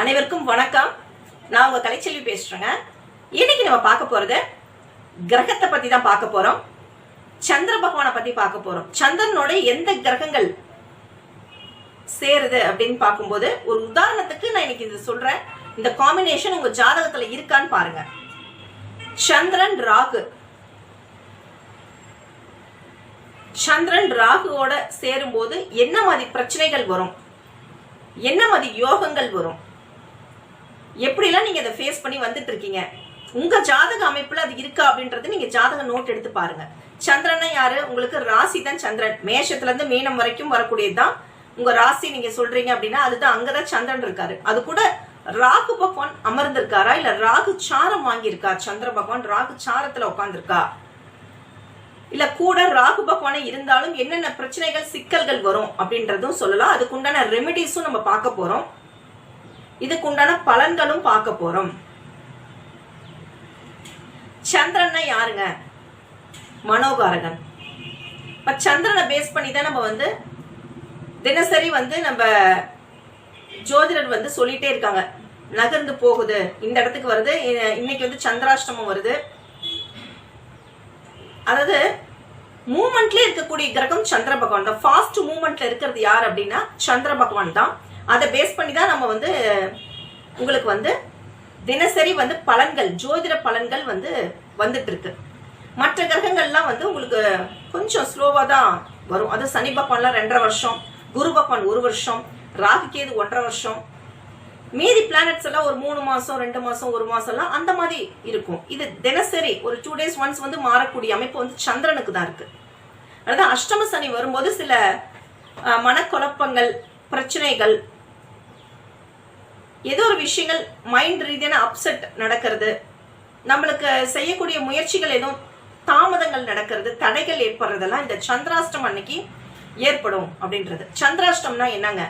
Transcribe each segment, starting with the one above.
அனைவருக்கும் வணக்கம். நான் உங்க கலைச்செல்வி பேசுறேங்க. இன்னைக்கு நம்ம பார்க்க போறது கிரகத்தை பத்தி தான் பார்க்க போறோம். சந்திர பகவானை பத்தி பார்க்க போறோம். சந்திரனோட எந்த கிரகங்கள் சேருது அப்படின்னு பார்க்கும்போது ஒரு உதாரணத்துக்கு நான் இன்னைக்கு இது சொல்றேன். இந்த காம்பினேஷன் உங்க ஜாதகத்துல இருக்கான்னு பாருங்க. சந்திரன் ராகு. சந்திரன் ராகுவோட சேரும்போது என்ன மாதிரி பிரச்சனைகள் வரும்? என்ன மாதிரி யோகங்கள் வரும்? எப்படிலாம் நீங்கள் அதை ஃபேஸ் பண்ணி வந்துட்டு இருக்கீங்க உங்கள் ஜாதக அமைப்பில் அது இருக்கா அப்படின்றது நீங்கள் ஜாதக நோட் எடுத்து பாருங்க. சந்திரனை யாரு? உங்களுக்கு ராசி தான் சந்திரன். மேஷத்துலேருந்து மீனம் வரைக்கும் வரக்கூடியது தான் உங்கள் ராசி நீங்கள் சொல்கிறீங்க அப்படின்னா அதுதான் அங்கதான் சந்திரன் இருக்காரு. அது கூட ராகு பகவான் அமர்ந்திருக்காரா? இல்ல ராகு சாரம் வாங்கியிருக்கா? சந்திர பகவான் ராகு சாரத்துல உட்காந்துருக்கா இல்ல கூட ராகு பகவானே இருந்தாலும் என்னென்ன பிரச்சனைகள் சிக்கல்கள் வரும் அப்படின்றதும் சொல்லலாம். அதுக்குண்டான ரெமெடிஸும் நம்ம பார்க்க போறோம். இதுக்கு உண்டான பலன்களும் பார்க்க போறோம். சந்திரன்னா யாருங்க? மனோகாரகன். இப்ப சந்திரனை பேஸ் பண்ணி தான் நம்ம வந்து தினசரி வந்து நம்ம ஜோதிடர் வந்து சொல்லிட்டே இருக்காங்க. நகர்ந்து போகுது. இந்த இடத்துக்கு வருது. இன்னைக்கு வந்து சந்திராஷ்டமம் வருது. அதாவது மூமெண்ட்ல இருக்கக்கூடிய கிரகம் சந்திர பகவான் தான். ஃபாஸ்ட் மூமெண்ட்ல இருக்கிறது யார் அப்படின்னா சந்திர பகவான் தான். அதை பேஸ் பண்ணி தான் நம்ம வந்து உங்களுக்கு வந்து தினசரி வந்து பலன்கள் ஜோதிட பலன்கள் வந்து வந்துட்டு இருக்கு மற்ற கிரகங்கள்லாம் வந்து உங்களுக்கு கொஞ்சம் ஸ்லோவா தான் வரும். அது சனி பகவான்லாம் ரெண்டரை வருஷம் குரு பகவான் ஒரு வருஷம் ராகு கேது ஒன்றரை வருஷம். மீதி பிளானட்ஸ் எல்லாம் ஒரு மூணு மாசம் ரெண்டு மாசம் ஒரு மாசம் எல்லாம் அந்த மாதிரி இருக்கும். இது தினசரி ஒரு டூ டேஸ் ஒன்ஸ் வந்து மாறக்கூடிய அமைப்பு வந்து சந்திரனுக்கு தான் இருக்கு. அதாவது அஷ்டம சனி வரும்போது சில மனக்குழப்பங்கள் பிரச்சனைகள் ஏதோ ஒரு விஷயங்கள் மைண்ட் ரீதியான அப்செட் நடக்கிறது. நம்மளுக்கு செய்யக்கூடிய முயற்சிகள் எதுவும் தாமதங்கள் நடக்கிறது தடைகள் ஏற்படுறதெல்லாம் இந்த சந்திராஷ்டம் அன்னைக்கு ஏற்படும் அப்படின்றது. சந்திராஷ்டம்னா என்னங்க?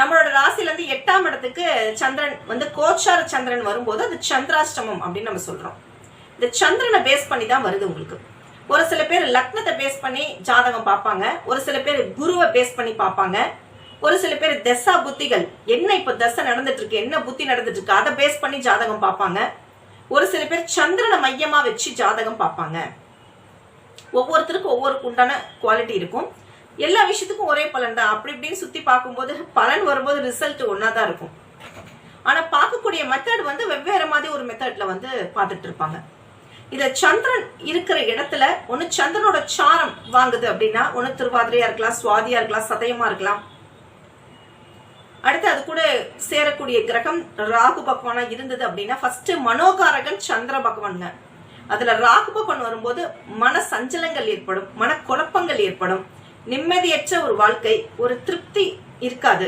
நம்மளோட ராசில இருந்து எட்டாம் இடத்துக்கு சந்திரன் வந்து கோச்சார சந்திரன் வரும்போது அது சந்திராஷ்டமம் அப்படின்னு நம்ம சொல்றோம். இந்த சந்திரனை பேஸ் பண்ணி தான் வருது உங்களுக்கு. ஒரு சில பேர் லக்னத்தை பேஸ் பண்ணி ஜாதகம் பார்ப்பாங்க. ஒரு சில பேர் குருவை பேஸ் பண்ணி பார்ப்பாங்க. ஒரு சில பேர் தசா புத்திகள். என்ன இப்ப தசை நடந்துட்டு இருக்கு என்ன புத்தி நடந்துட்டு இருக்கு அதை பேஸ் பண்ணி ஜாதகம் பார்ப்பாங்க. ஒரு சில பேர் சந்திரனை மையமா வச்சு ஜாதகம் பார்ப்பாங்க. ஒவ்வொருத்தருக்கும் ஒவ்வொரு உண்டான குவாலிட்டி இருக்கும். எல்லா விஷயத்துக்கும் ஒரே பலன் தான். அப்படி இப்படின்னு சுத்தி பார்க்கும்போது பலன் வரும்போது ரிசல்ட் ஒன்னா தான் இருக்கும். ஆனா பார்க்கக்கூடிய மெத்தட் வந்து வெவ்வேறு மாதிரி ஒரு மெத்தட்ல வந்து பார்த்துட்டு இருப்பாங்க. இத சந்திரன் இருக்கிற இடத்துல ஒன்னு சந்திரனோட சாரம் வாங்குது அப்படின்னா ஒன்னு திருவாதிரையா இருக்கலாம் சுவாதியா இருக்கலாம் சதயமா இருக்கலாம். அடுத்து அது கூட சேரக்கூடிய கிரகம் ராகு பகவானா இருந்தது அப்படின்னா ஃபர்ஸ்ட் மனோகாரகன் சந்திர பகவான்ங்க அதுல ராகு பகவான் வரும்போது மன சஞ்சலங்கள் ஏற்படும் மன குழப்பங்கள் ஏற்படும். நிம்மதியற்ற ஒரு வாழ்க்கை ஒரு திருப்தி இருக்காது.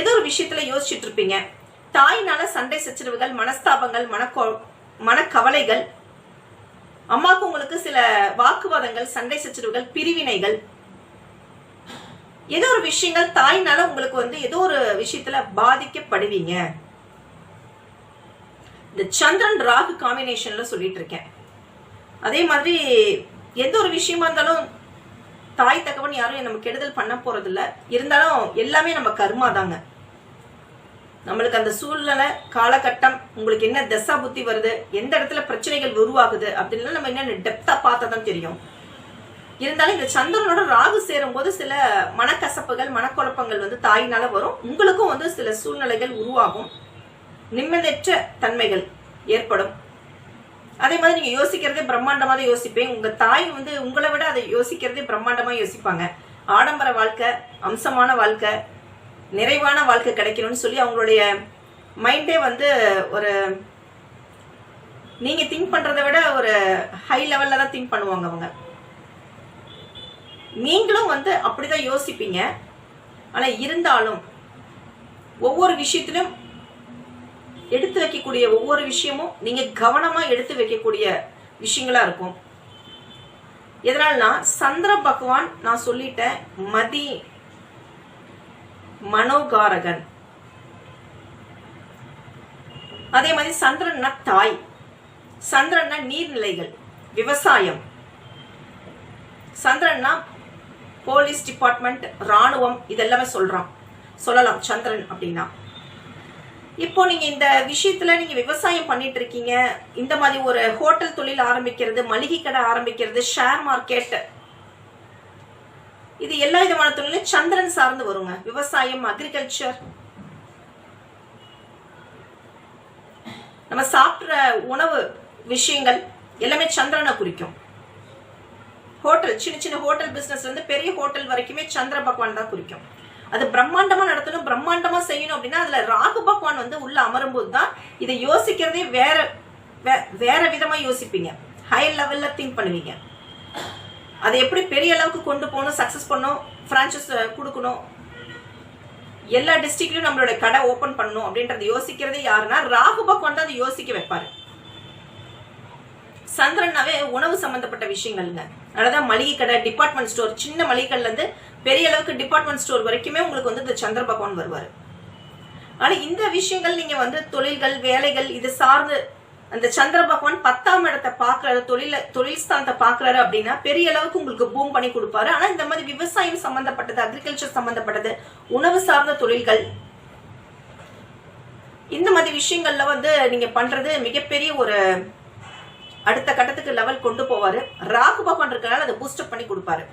ஏதோ ஒரு விஷயத்துல யோசிச்சுட்டு இருப்பீங்க. தாய்னால சண்டை சச்சரவுகள் மனஸ்தாபங்கள் மனக்கொ மனக்கவலைகள் அம்மாவுக்கு உங்களுக்கு சில வாக்குவாதங்கள் சண்டை சச்சரவுகள் பிரிவினைகள் ஏதோ ஒரு விஷயங்கள் தாய்னால உங்களுக்கு வந்து ஏதோ ஒரு விஷயத்துல பாதிக்கப்படுவீங்க. இந்த சந்திரன் ராகு காம்பினேஷன்ல சொல்லிட்டு இருக்கேன். அதே மாதிரி எந்த ஒரு விஷயமா இருந்தாலும் தாய் தகவன் யாரும் நம்ம கெடுதல் பண்ண போறது இல்ல இருந்தாலும் எல்லாமே நம்ம கர்மா தாங்க. நம்மளுக்கு அந்த சூழ்நிலை காலகட்டம் உங்களுக்கு என்ன தசா புத்தி வருது எந்த இடத்துல பிரச்சனைகள் உருவாகுது அப்படின்னு நம்ம என்னென்ன டெப்தா பார்த்தா தான் தெரியும். இருந்தாலும் இந்த சந்திரனோட ராகு சேரும் போது சில மனக்கசப்புகள் மனக்குழப்பங்கள் வந்து தாயினால வரும். உங்களுக்கும் வந்து சில சூழ்நிலைகள் உருவாகும். நிம்மதியற்ற தன்மைகள் ஏற்படும். அதே மாதிரி நீங்க யோசிக்கிறதே பிரம்மாண்டமா தான் யோசிப்பேன். உங்க தாய் வந்து உங்களை விட அதை யோசிக்கிறதே பிரம்மாண்டமா யோசிப்பாங்க. ஆடம்பர வாழ்க்கை அம்சமான வாழ்க்கை நிறைவான வாழ்க்கை கிடைக்கணும்னு சொல்லி அவங்களுடைய மைண்டே வந்து ஒரு நீங்க திங்க் பண்றதை விட ஒரு ஹை லெவல்ல தான் திங்க் பண்ணுவாங்க அவங்க. நீங்களும் வந்து அப்படிதான் யோசிப்பீங்க. ஆனா இருந்தாலும் ஒவ்வொரு விஷயத்திலும் எடுத்து வைக்கக்கூடிய ஒவ்வொரு விஷயமும் நீங்க கவனமா எடுத்து வைக்கக்கூடிய விஷயங்களா இருக்கும். எதனால்னா சந்திர பகவான் நான் சொல்லிட்டேன் மதி மனோகாரகன். அதே மாதிரி சந்திரன்னா தாய் சந்திரன்னா நீர்நிலைகள் விவசாயம். சந்திரன்னா போலீஸ் டிபார்ட்மெண்ட் ராணுவம் இதெல்லாமே சொல்றான். சொல்லலாம் சந்திரன் அப்படின்னா. இப்போ நீங்க இந்த விஷயத்துல நீங்க விவசாயம் பண்ணிட்டு இருக்கீங்க. இந்த மாதிரி ஒரு ஹோட்டல் தொழில் ஆரம்பிக்கிறது மளிகை கடை ஆரம்பிக்கிறது ஷேர் மார்க்கெட் இது எல்லா விதமான தொழிலும் சந்திரன் சார்ந்து வருங்க. விவசாயம் அக்ரிகல்ச்சர் நம்ம சாப்பிட்ற உணவு விஷயங்கள் எல்லாமே சந்திரனை குறிக்கும். ஹோட்டல் சின்ன சின்ன ஹோட்டல் பிஸ்னஸ் இருந்து பெரிய ஹோட்டல் வரைக்குமே சந்திர பகவான் தான் குறிக்கும். அது பிரம்மாண்டமா நடத்தணும் பிரம்மாண்டமா செய்யணும் அப்படின்னா அதுல ராகு பகவான் வந்து உள்ள அமரும்போது தான் இதை யோசிக்கிறதே வேற வே- வேற விதமா யோசிப்பீங்க. ஹை லெவல்ல திங்க் பண்ணுவீங்க. அதை எப்படி பெரிய அளவுக்கு கொண்டு போகணும் சக்சஸ் பண்ணணும் பிரான்ச்சைஸ் கொடுக்கணும்? எல்லா டிஸ்ட்ரிக்ட்லயும் நம்மளோட கடை ஓபன் பண்ணணும் அப்படின்றத யோசிக்கிறதே யாருன்னா ராகு பகவான் தான் அதை யோசிக்க வைப்பாரு. சந்திரன்னாவே உணவு சம்பந்தப்பட்ட விஷயங்கள்ங்க. அதனாலதான் மளிகை கடை டிபார்ட்மெண்ட் ஸ்டோர் சின்ன மளிகை இருந்து பெரிய அளவுக்கு டிபார்ட்மெண்ட் ஸ்டோர் வரைக்குமே உங்களுக்கு வந்து இந்த சந்திர பகவான் வருவார். ஆனா இந்த விஷயங்கள் நீங்க வந்து தொழில்கள் வேலைகள் இது சார்ந்து அந்த சந்திர பகவான் பத்தாம் இடத்தை பாக்குறாரு தொழில தொழில் ஸ்தானத்தை பாக்குறாரு அப்படின்னா பெரிய அளவுக்கு உங்களுக்கு பூம் பண்ணி கொடுப்பாரு. ஆனா இந்த மாதிரி விவசாயம் சம்பந்தப்பட்டது அக்ரிகல்ச்சர் சம்பந்தப்பட்டது உணவு சார்ந்த தொழில்கள் இந்த மாதிரி விஷயங்கள்ல வந்து நீங்க பண்றது மிகப்பெரிய ஒரு அடுத்த கட்டத்துக்கு லெவல் கொண்டு போவாரு. ராகு பகவான் இருக்கனால அதை பூஸ்டப் பண்ணி கொடுப்பாரு.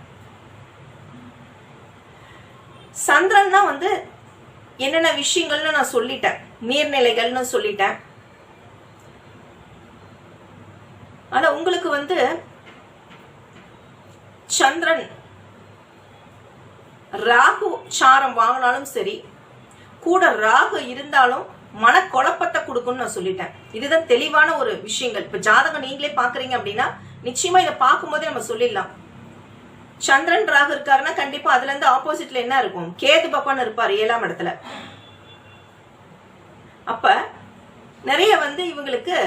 சந்திரன்னா வந்து என்னென்ன விஷயங்கள்னு நான் சொல்லிட்டேன். நீர்நிலைகள்னு சொல்லிட்டேன். ஆனா உங்களுக்கு வந்து சந்திரன் ராகு சாரம் வாங்கினாலும் சரி கூட ராகு இருந்தாலும் மனக்குழப்பத்தை கொடுக்கும்னு நான் சொல்லிட்டேன். இதுதான் தெளிவான ஒரு விஷயங்கள். இப்ப ஜாதகம் நீங்களே பாக்குறீங்க அப்படின்னா நிச்சயமா இதை பார்க்கும்போதே நம்ம சொல்லிடலாம். சந்திரன் ராகு இருக்காருன்னா கண்டிப்பா அதுல இருந்து ஆப்போசிட்ல என்ன இருக்கும்? கேது பகவான் இருப்பார் ஏழாம் இடத்துல. அப்ப நிறைய வந்து இவங்களுக்கு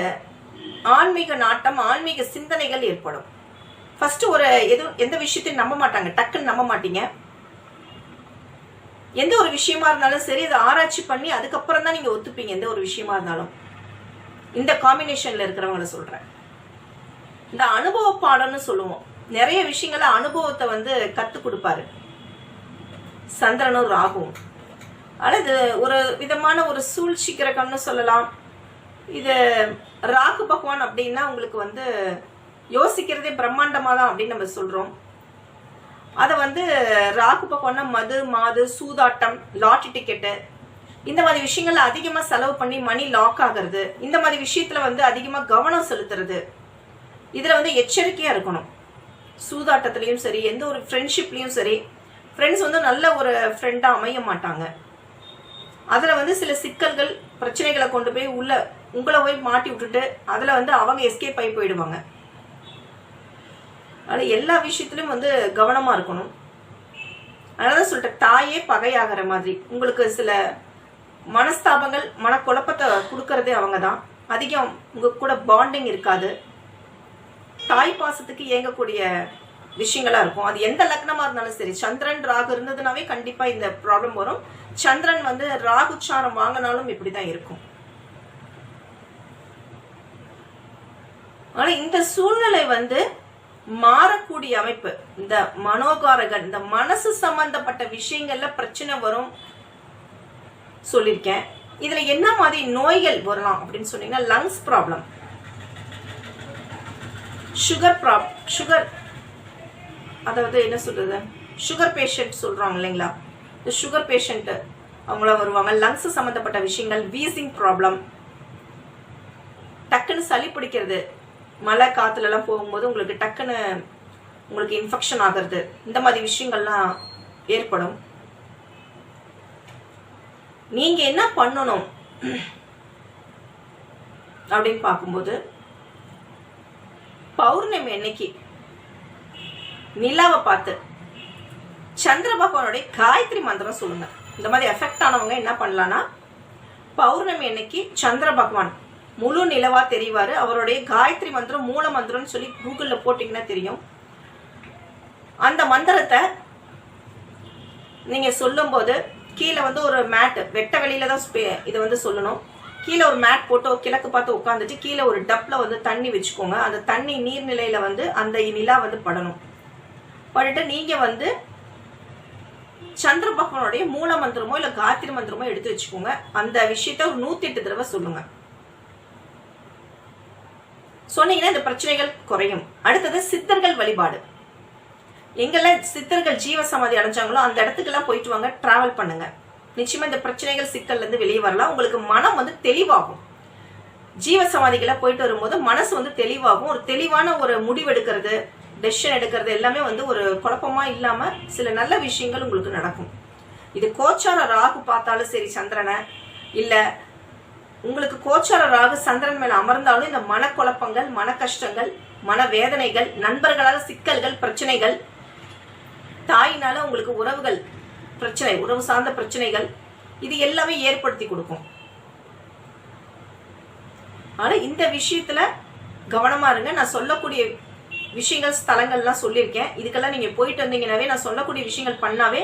ஆன்மீக நாட்டம் ஆன்மீக சிந்தனைகள் ஏற்படும். ஃபர்ஸ்ட் ஒரு எது எந்த விஷயத்தையும் நம்ப மாட்டாங்க. டக்குன்னு நம்ப மாட்டீங்க. எந்த ஒரு விஷயமா இருந்தாலும் சரி அதை ஆராய்ச்சி பண்ணி அதுக்கப்புறம் தான் நீங்க ஒத்துப்பீங்க எந்த ஒரு விஷயமா இருந்தாலும். இந்த காம்பினேஷன்ல இருக்கிறவங்கள சொல்றேன். இந்த அனுபவ பாடம்னு சொல்லுவோம். நிறைய விஷயங்கள அனுபவத்தை வந்து கத்து கொடுப்பாரு. சந்திரனும் ராகுவும். அல்லது இது ஒரு விதமான ஒரு சூழ்ச்சிக்கிறக்கம்னு சொல்லலாம். இது ராகு பகவான் அப்படின்னா உங்களுக்கு வந்து யோசிக்கிறதே பிரம்மாண்டமா தான் அப்படின்னு நம்ம சொல்றோம். அதை வந்து ராகு பகவான்னா மது மாது சூதாட்டம் லாட்டரி டிக்கெட்டு இந்த மாதிரி விஷயங்கள்ல அதிகமா செலவு பண்ணி மணி லாக் ஆகுறது. இந்த மாதிரி விஷயத்துல வந்து அதிகமா கவனம் செலுத்துறது. இதுல வந்து எச்சரிக்கையா இருக்கணும். சூதாட்டத்திலையும் சரி எந்த ஒரு ஃப்ரெண்ட்ஷிப்லயும் சரி ஃப்ரெண்ட்ஸ் வந்து நல்ல ஒரு ஃப்ரெண்டா அமைய மாட்டாங்க. அதுல வந்து சில சிக்கல்கள் பிரச்சனைகளை கொண்டு போய் உள்ள உங்களை போய் மாட்டி விட்டுட்டு அதுல வந்து அவங்க எஸ்கேப் ஆகி போயிடுவாங்க. அதனால எல்லா விஷயத்திலும் வந்து கவனமா இருக்கணும். அதனால சொல்லிட்டேன் தாயே பகையாகிற மாதிரி. உங்களுக்கு சில மனஸ்தாபங்கள் மனக்குழப்பத்தை கொடுக்கறதே அவங்க தான் அதிகம் உங்க கூட பாண்டிங் இருக்காது. தாய் பாசத்துக்கு இயங்கக்கூடிய விஷயங்களா இருக்கும். அது எந்த லக்னமா இருந்தாலும் சரி சந்திரன் ராகு இருந்ததுனாவே கண்டிப்பா இந்த ப்ராப்ளம் வரும். சந்திரன் வந்து ராகுச்சாரம் வாங்கினாலும் இப்படிதான் இருக்கும். ஆனா இந்த சூழ்நிலை வந்து மாறக்கூடிய அமைப்பு இந்த மனோகாரகன் இந்த மனசு சம்பந்தப்பட்ட விஷயங்கள்ல பிரச்சனை வரும் சொல்லியிருக்கேன். இதுல என்ன மாதிரி நோய்கள் வரலாம் அப்படின்னு சொன்னீங்கன்னா lungs problem sugar prob sugar அதாவது என்ன சொல்றது? சுகர் பேஷண்ட் சொல்றாங்க இல்லைங்களா? இந்த சுகர் பேஷண்ட் அவங்களாம் வருவாங்க. லங்ஸ் சம்பந்தப்பட்ட விஷயங்கள் வீசிங் ப்ராப்ளம் டக்குன்னு சளி பிடிக்கிறது மழை காத்துல எல்லாம் போகும்போது உங்களுக்கு டக்குன்னு உங்களுக்கு இன்ஃபெக்ஷன் ஆகிறது. இந்த மாதிரி விஷயங்கள்லாம் ஏற்படும். நீங்க என்ன பண்ணணும்? அப்படின்னு பார்க்கும்போது பௌர்ணமி அன்னைக்கு நிலாவை பார்த்து சந்திர பகவானுடைய காயத்ரி மந்திரம் சொல்லுங்க. இந்த மாதிரி எஃபெக்ட் ஆனவங்க என்ன பண்ணலாம்னா பௌர்ணமி அன்னைக்கு சந்திர பகவான் முழு நிலவா தெரிவார். அவருடைய காயத்ரி மந்திரம் மூல மந்திரம்னு சொல்லி கூகுளில் போட்டிங்கன்னா தெரியும். அந்த மந்திரத்தை நீங்கள் சொல்லும்போது கீழே வந்து ஒரு மேட் வெட்ட வெளியில தான் ஸ்பே- இதை வந்து சொல்லணும். கீழே ஒரு மேட் போட்டு கிழக்கு பார்த்து உட்காந்துட்டு கீழே ஒரு டப்பில் வந்து தண்ணி வச்சுக்கோங்க. அந்த தண்ணி நீர்நிலையில வந்து அந்த நிலா வந்து படணும். பட்டுட்டு நீங்கள் வந்து சந்திர பகவானுடைய மூல மந்திரமோ இல்லை காயத்ரி மந்திரமோ எடுத்து வச்சுக்கோங்க. அந்த விஷயத்த ஒரு நூத்தி எட்டு தடவை சொல்லுங்க. சொன்னீங்கன்னா இந்த பிரச்சனைகள் குறையும். அடுத்தது சித்தர்கள் வழிபாடு. எங்கெல்லாம் சித்தர்கள் ஜீவ சமாதி அடைஞ்சாங்களோ அந்த இடத்துக்கெல்லாம் போயிட்டு வாங்க டிராவல் பண்ணுங்க. நிச்சயமா இந்த பிரச்சனைகள் சிக்கல்ல இருந்து வெளியே வரலாம். உங்களுக்கு மனம் வந்து தெளிவாகும். ஜீவ சமாதிகளை போயிட்டு வரும்போது மனசு வந்து தெளிவாகும். ஒரு தெளிவான ஒரு முடிவெடுக்கிறது டெசிஷன் எடுக்கிறது எல்லாமே வந்து ஒரு குழப்பமா இல்லாம சில நல்ல விஷயங்கள் உங்களுக்கு நடக்கும். இது கோச்சார ராகு பார்த்தாலும் சரி சந்திரனை இல்ல உங்களுக்கு கோச்சார ராகு சந்திரன் மேல் அமர்ந்தாலும் இந்த மனக்குழப்பங்கள் மன கஷ்டங்கள் மன வேதனைகள் நண்பர்களால் சிக்கல்கள் பிரச்சனைகள் தாயினால உங்களுக்கு உறவுகள் பிரச்சனை உறவு சார்ந்த பிரச்சனைகள் இது எல்லாமே ஏற்படுத்தி கொடுக்கும். ஆனா இந்த விஷயத்துல கவனமா இருங்க. நான் சொல்லக்கூடிய விஷயங்கள் ஸ்தலங்கள்லாம் சொல்லியிருக்கேன். இதுக்கெல்லாம் நீங்க போயிட்டு வந்தீங்கன்னாவே நான் சொல்லக்கூடிய விஷயங்கள் பண்ணாவே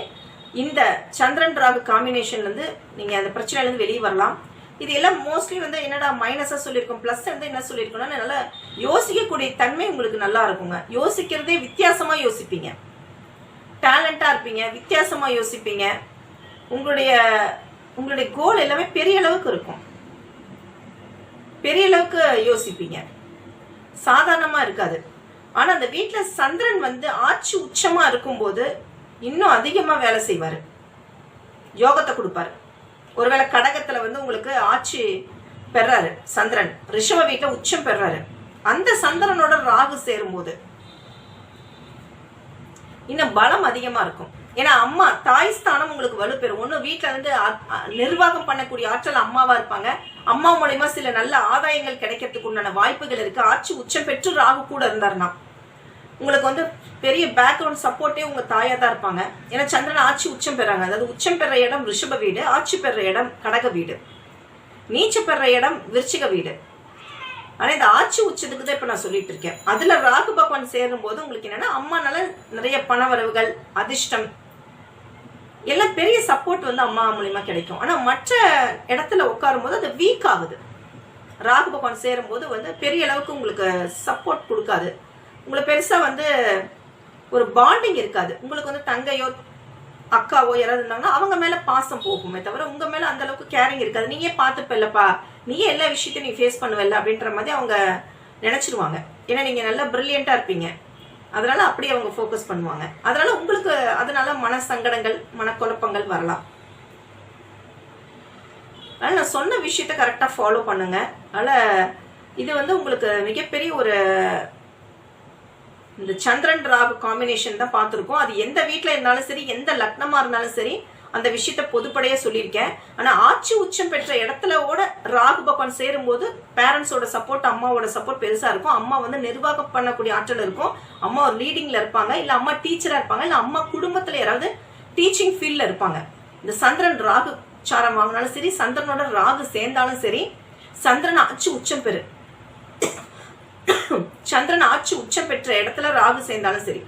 இந்த சந்திரன் ராகு காம்பினேஷன்ல இருந்து நீங்க அந்த பிரச்சனையில இருந்து வெளியே வரலாம். இது எல்லாம் மோஸ்ட்லி வந்து என்னடா மைனஸா சொல்லியிருக்கோம் பிளஸ் வந்து என்ன சொல்லியிருக்கோம்னா நல்லா யோசிக்கக்கூடிய தன்மை உங்களுக்கு நல்லா இருக்குங்க. யோசிக்கிறதே வித்தியாசமா யோசிப்பீங்க. டேலண்டா இருப்பீங்க வித்தியாசமா யோசிப்பீங்க. உங்களுடைய உங்களுடைய கோல் எல்லாமே பெரிய அளவுக்கு இருக்கும். பெரிய அளவுக்கு யோசிப்பீங்க. சாதாரணமா இருக்காது. ஆனா அந்த வீட்டில் சந்திரன் வந்து ஆட்சி உச்சமா இருக்கும்போது இன்னும் அதிகமா வேலை செய்வாரு. யோகத்தை கொடுப்பாரு. ஒருவேளை கடகத்துல வந்து உங்களுக்கு ஆட்சி பெறாரு சந்திரன். ரிஷப வீட்டை உச்சம் பெறாரு. அந்த சந்திரனோட ராகு சேரும்போது இன்னும் பலம் அதிகமா இருக்கும். ஏன்னா அம்மா தாய் ஸ்தானம் உங்களுக்கு வலுப்பெறும். ஒண்ணு வீட்டுல வந்து நிர்வாகம் பண்ணக்கூடிய ஆற்றல் அம்மாவா இருப்பாங்க. அம்மா மூலயமா சில நல்ல ஆதாயங்கள் கிடைக்கிறதுக்கு உண்டான வாய்ப்புகள் இருக்கு. ஆட்சி உச்சம் பெற்று ராகு கூட இருந்தார்னா உங்களுக்கு வந்து பெரிய பேக்ரவுண்ட் சப்போர்ட்டே உங்க தாயா தான் இருப்பாங்க. ஏன்னா சந்திரன் ஆட்சி உச்சம் பெறாங்க. அதாவது உச்சம் பெற இடம் ரிஷப வீடு ஆட்சி பெற இடம் கடக வீடு. நீச்ச பெற இடம் விருச்சிக வீடு. ஆனா இந்த ஆட்சி உச்சத்துக்கு தான் இப்ப நான் சொல்லிட்டு இருக்கேன். அதுல ராகு பகவான் சேரும் போது உங்களுக்கு என்னன்னா அம்மானால நிறைய பணவரவுகள் அதிர்ஷ்டம் எல்லாம் பெரிய சப்போர்ட் வந்து அம்மா மூலியமா கிடைக்கும். ஆனா மற்ற இடத்துல உட்காரும் போது அது வீக் ஆகுது. ராகு பகவான் சேரும் போது வந்து பெரிய அளவுக்கு உங்களுக்கு சப்போர்ட் கொடுக்காது. உங்களுக்கு பெருசா வந்து ஒரு பாண்டிங் இருக்காது. உங்களுக்கு வந்து தங்கையோ அக்காவோ யாராவது இருந்தாங்கன்னா அவங்க மேல பாசம் போகுமே தவிர உங்க மேல அந்த அளவுக்கு கேரிங் இருக்காது. நீயே பார்த்துப்பல்லப்பா நீயே எல்லா விஷயத்தையும் நீ ஃபேஸ் பண்ணுவல்ல அப்படின்ற மாதிரி அவங்க நினைச்சிருவாங்க. ஏன்னா நீங்க நல்லா பிரில்லியண்டா இருப்பீங்க. அதனால அப்படியே அவங்க ஃபோக்கஸ் பண்ணுவாங்க. அதனால உங்களுக்கு அதனால மன சங்கடங்கள் மனக்குழப்பங்கள் வரலாம். அதனால நான் சொன்ன விஷயத்த கரெக்டா ஃபாலோ பண்ணுங்க. அதனால இது வந்து உங்களுக்கு மிகப்பெரிய ஒரு இந்த சந்திரன் ராகு காம்பினேஷன் தான் பார்த்துருக்கோம். அது எந்த வீட்டில் இருந்தாலும் சரி எந்த லக்னமா இருந்தாலும் சரி அந்த விஷயத்த பொதுப்படையா சொல்லியிருக்கேன். ஆனா ஆட்சி உச்சம் பெற்ற இடத்துல ஓட ராகு பகவான் சேரும் போது பேரண்ட்ஸோட சப்போர்ட் அம்மாவோட சப்போர்ட் பெருசா இருக்கும். அம்மா வந்து நிர்வாகம் பண்ணக்கூடிய ஆற்றல் இருக்கும். அம்மா ஒரு லீடிங்ல இருப்பாங்க. இல்ல அம்மா டீச்சரா இருப்பாங்க. இல்ல அம்மா குடும்பத்துல யாராவது டீச்சிங் ஃபீல்ட்ல இருப்பாங்க. இந்த சந்திரன் ராகு சாரம் வாங்கினாலும் சரி சந்திரனோட ராகு சேர்ந்தாலும் சரி சந்திரன் ஆட்சி உச்சம் பெறு. சந்திரன் ஆட்சி உச்சம் பெற்ற இடத்துல ராகு சேர்ந்தாலும் சரி.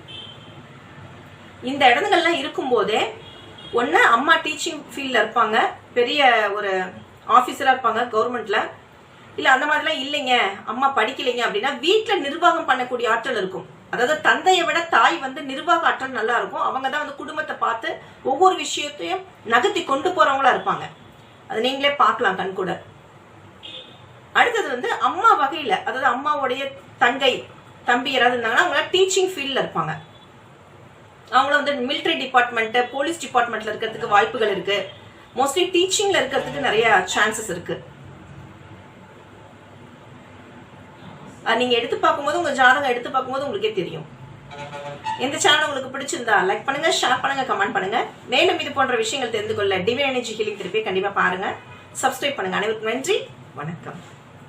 இந்த இடங்கள்லாம் இருக்கும்போதே ஒன்று அம்மா டீச்சிங் ஃபீல்டில் இருப்பாங்க பெரிய ஒரு ஆஃபீஸராக இருப்பாங்க கவர்மெண்ட்ல இல்லை அந்த மாதிரிலாம் இல்லைங்க அம்மா படிக்கலைங்க அப்படின்னா வீட்டில் நிர்வாகம் பண்ணக்கூடிய ஆற்றல் இருக்கும். அதாவது தந்தையை விட தாய் வந்து நிர்வாக ஆற்றல் நல்லா இருக்கும். அவங்க தான் வந்து குடும்பத்தை பார்த்து ஒவ்வொரு விஷயத்தையும் நகர்த்தி கொண்டு போறவங்களா இருப்பாங்க. அது நீங்களே பார்க்கலாம் கண்கூட அடுத்தது வந்து அம்மா வகையில அதாவது அம்மாவுடைய தங்கை தம்பி யாராவது இருந்தாங்கன்னா அவங்கள டீச்சிங் ஃபீல்ட்ல இருப்பாங்க. அவங்கள வந்து மிலிட்ரி டிபார்ட்மெண்ட் போலீஸ் டிபார்ட்மெண்ட்ல இருக்கிறதுக்கு வாய்ப்புகள் இருக்கு. மோஸ்ட்லி டீச்சிங்ல இருக்கிறதுக்கு நிறைய சான்சஸ் இருக்கு. அது நீங்க எடுத்து பார்க்கும்போது உங்க ஜாதகம் எடுத்து பார்க்கும்போது உங்களுக்கே தெரியும். இந்த சேனல் உங்களுக்கு பிடிச்சிருந்தா லைக் பண்ணுங்க ஷேர் பண்ணுங்க கமெண்ட் பண்ணுங்க. மேலும் இது போன்ற விஷயங்கள் தெரிந்து கொள்ள டிவி எனர்ஜி ஹீலிங் திருப்பி கண்டிப்பா பாருங்க. சப்ஸ்கிரைப் பண்ணுங்க. அனைவருக்கும் நன்றி. வணக்கம்.